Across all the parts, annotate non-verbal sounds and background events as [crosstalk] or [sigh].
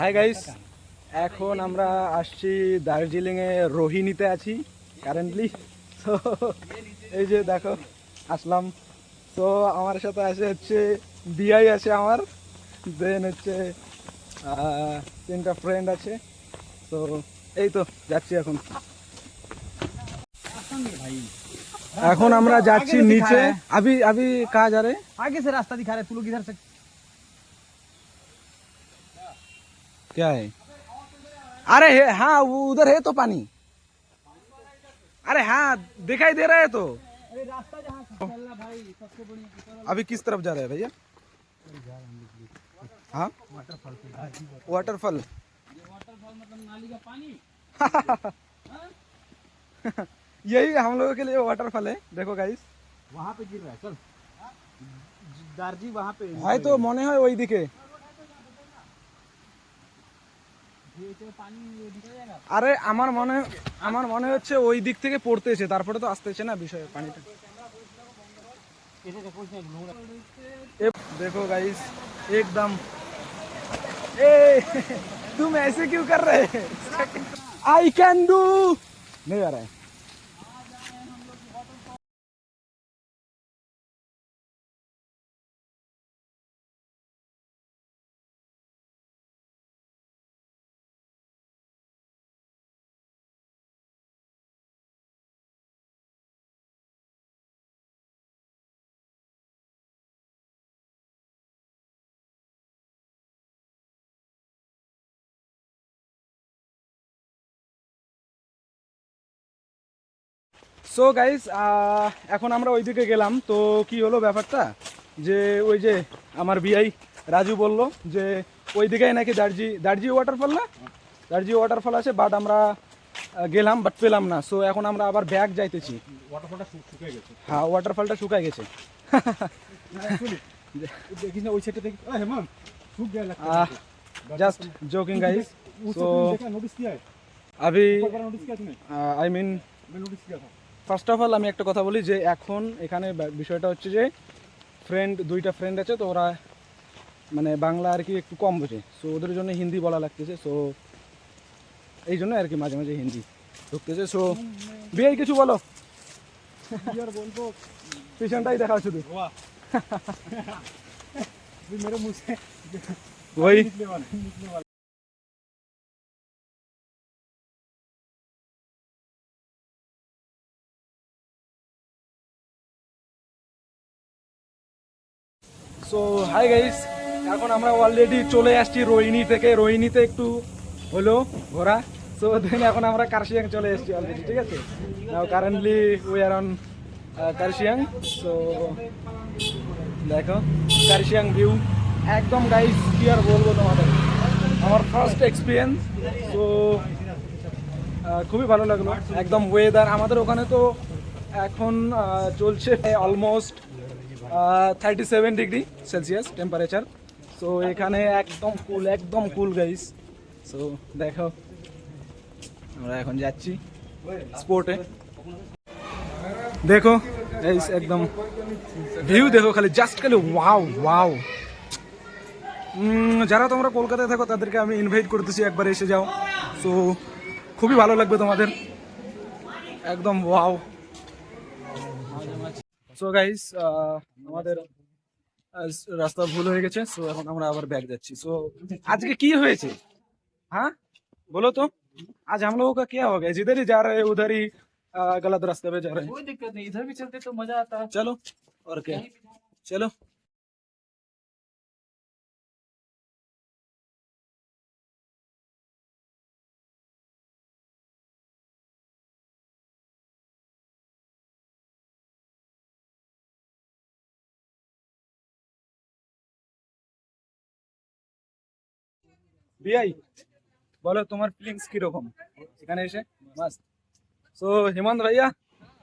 Hi guys এখন আমরা আসছি দার্জিলিংয়ে রোহিণীতে আছি কারেন্টলি তো এই যে দেখো আসলাম। তো আমার সাথে আছে হচ্ছে বিআই আছে আমার। দেন হচ্ছে তিনটা ফ্রেন্ড আছে। তো এই তো যাচ্ছি এখন। এখন আমরা যাচ্ছি নিচে। আবি আবি কাজ আরে। আগে সে রাস্তা দিখা রে তুলো কিধার সে। क्या है? अरे हाँ वो उधर है तो पानी। अरे हाँ दिखाई दे रहा है तो। अभी किस तरफ़ जा रहे हैं भैया? हाँ? वाटरफॉल [laughs] यही हम लोगों के लिए वाटरफॉल है। देखो गाइस वहाँ पे गिर रहा है चल। दार्जी वहाँ पे है। तो मोने वही दिखे। আরে আমার মনে আমার মনে হচ্ছে ওই দিক থেকে পড়তেছে তারপরে তো আসতেছে না বিষয় পানিটা कैसे से पूछने ढूंढ ए, देखो गाइस एकदम ए तुम ऐसे क्यों कर रहे आई कैन डू नहीं आ रहा है সো গাইস এখন আমরা ওইদিকে গেলাম তো কি হলো ব্যাপারটা যে ওই যে আমার বিআই রাজু বলল যে ওই দিকেই নাকি দার্জি দার্জি ওয়াটারফল না দার্জি ওয়াটারফল আছে বাট আমরা আহ, গেলাম বাট পেলাম না সো এখন আমরা আবার ব্যাগ যাইতেছি ওয়াটারফলটা শুকিয়ে গেছে হ্যাঁ ওয়াটারফলটা শুকায় গেছে দেখিস না ওই সাইডে দেখি আরে হেমন্ত सूख गया लगता है जस्ट जोकिंग गाइस उसको तो तूने देखा नोटिस किया है अभी ऊपर वाला नोटिस किया तूने আই মিন मैं नोटिस किया था first of all আমি একটা কথা বলি যে এখন এখানে বিষয়টা হচ্ছে যে ফ্রেন্ড দুইটা ফ্রেন্ড আছে তো ওরা মানে বাংলা আর কি একটু কম বোঝে। সো ওদের জন্য হিন্দি বলা লাগতেছে সো এই জন্য আর কি মাঝে মাঝে হিন্দি ঢুকতেছে। সো বিয়ে কিছু বলো? পিছনটাই দেখা শুধু। [laughs] ওই। সো হাই গাইস এখন আমরা অলরেডি চলে আসছি রোহিণী থেকে। রোহিণীতে একটু হলো ঘোরা। সো দেন এখন আমরা কার্শিয়াং চলে এসেছি অলরেডি ঠিক আছে? Now currently we are on Kurseong. So দেখো, কার্শিয়াং ভিউ একদম গাইস কি আর বলব তোমাদের? আমার ফার্স্ট এক্সপিরিয়েন্স তো খুবই ভালো লাগল। একদম ওয়েদার আমাদের ওখানে তো এখন চলছে almost thirty seven degree Celsius temperature so এখানে একদম কুল একদম কুল গাইস সো দেখো, আমরা এখন যাচ্ছি স্পোর্টে দেখো গাইস একদম ভিউ দেখো খালি জাস্ট খালি ওয়াও ওয়াও যারা তোমরা কলকাতায় থাকো, তাদেরকে আমি ইনভাইট করতেছি, একবার এসে যাও। সো খুবই ভালো লাগবে তোমাদের। একদম ওয়াও সো গাইস আমাদের আজ রাস্তা ভুল হয়ে গেছে সো এখন আমরা আবার ব্যাগ যাচ্ছি সো আজকে কি হয়েছে हाँ बोलो तो आज हम लोगों का क्या हो गया जिधर ही जा रहे हैं उधर ही आ, गलत रास्ते पे जा रहे हैं कोई दिक्कत नहीं इधर भी चलते तो मजा आता है चलो और क्या चलो বিআই বলো তোমার ফিলিংস কিরকম এখানে এসে मस्त सो हेमंत भैया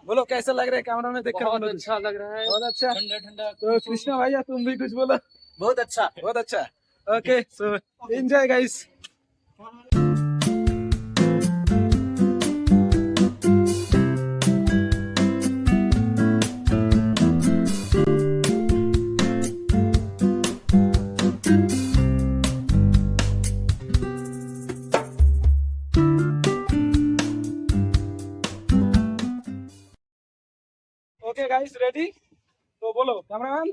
बोलो कैसा लग रहा है कैमरा में देखकर बहुत बोलो अच्छा लग रहा है बहुत अच्छा ठंडा ठंडा तो कृष्णा भैया तुम भी कुछ बोलो बहुत अच्छा बहुत अच्छा okay so enjoy guys guys ready तो बोलो कैमरामैन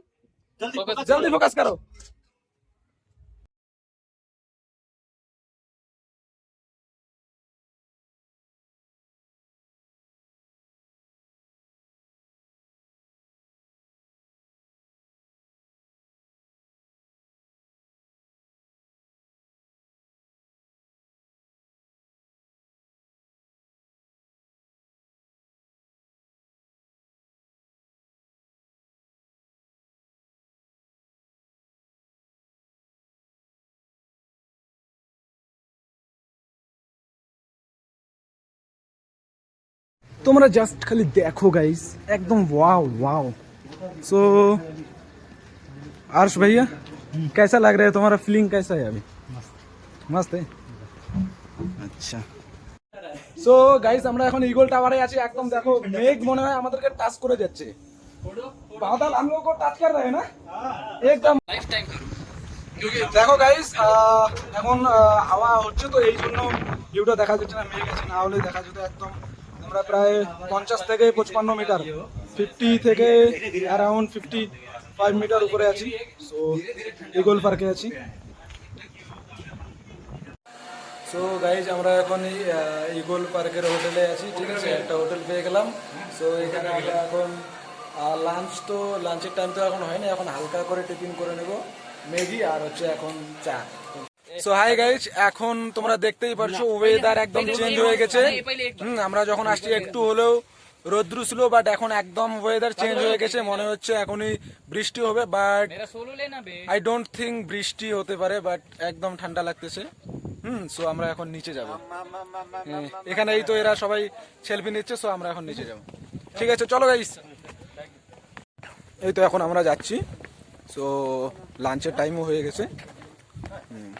जल्दी जल्दी फोकस करो। তোমরা জাস্ট খালি দেখো गाइस एकदम वाओ वाओ सो आर्श भैया कैसा लग रहा है तुम्हारा फीलिंग कैसा है अभी मस्त है আচ্ছা সো গাইস আমরা এখন ইগল টাওয়ারে আছি একদম দেখো মেঘ মনে হয় আমাদেরকে টাচ করে যাচ্ছে বাদল हम लोग को टच कर रहे हैं ना एकदम लाइफ टाइम দেখো গাইস এখন আহ, হাওয়া হচ্ছে তো এই জন্য ভিউটা দেখা যাচ্ছে না মেঘ আছে না হলে দেখা যেত একদম আমরা প্রায় পঞ্চাশ থেকে পঁচপান্ন মিটার ফিফটি থেকে অ্যারাউন্ড ফিফটি ফাইভ মিটার উপরে আছি। সো ইগল পার্কে আছি। সো গাইজ আমরা এখন ইগল পার্কের হোটেলে আছি, ঠিক আছে? একটা হোটেল পেয়ে গেলাম। সো এখানে আমরা এখন লাঞ্চ তো লাঞ্চের টাইম তো এখন হয়নি। এখন হালকা করে টিফিন করে নেব। ম্যাগি আর হচ্ছে এখন চা। সো হাই গাইজ এখন তোমরা দেখতেই পারছ ওয়েদার একদম চেঞ্জ হয়ে গেছে। হুম আমরা যখন আসছি একটু হলেও রোদ্রু ছিল বাট এখন একদম ওয়েদার চেঞ্জ হয়ে গেছে মনে হচ্ছে এখনই বৃষ্টি হবে বাট আই ডোন্ট থিঙ্ক বৃষ্টি হতে পারে বাট একদম ঠান্ডা লাগতেছে। হুম সো আমরা এখন নিচে যাব। এখানে এই তো এরা সবাই সেলফি নিচ্ছে সো আমরা এখন নিচে যাব। ঠিক আছে চলো গাইস এই তো এখন আমরা যাচ্ছি। সো লাঞ্চের টাইমও হয়ে গেছে। হুম।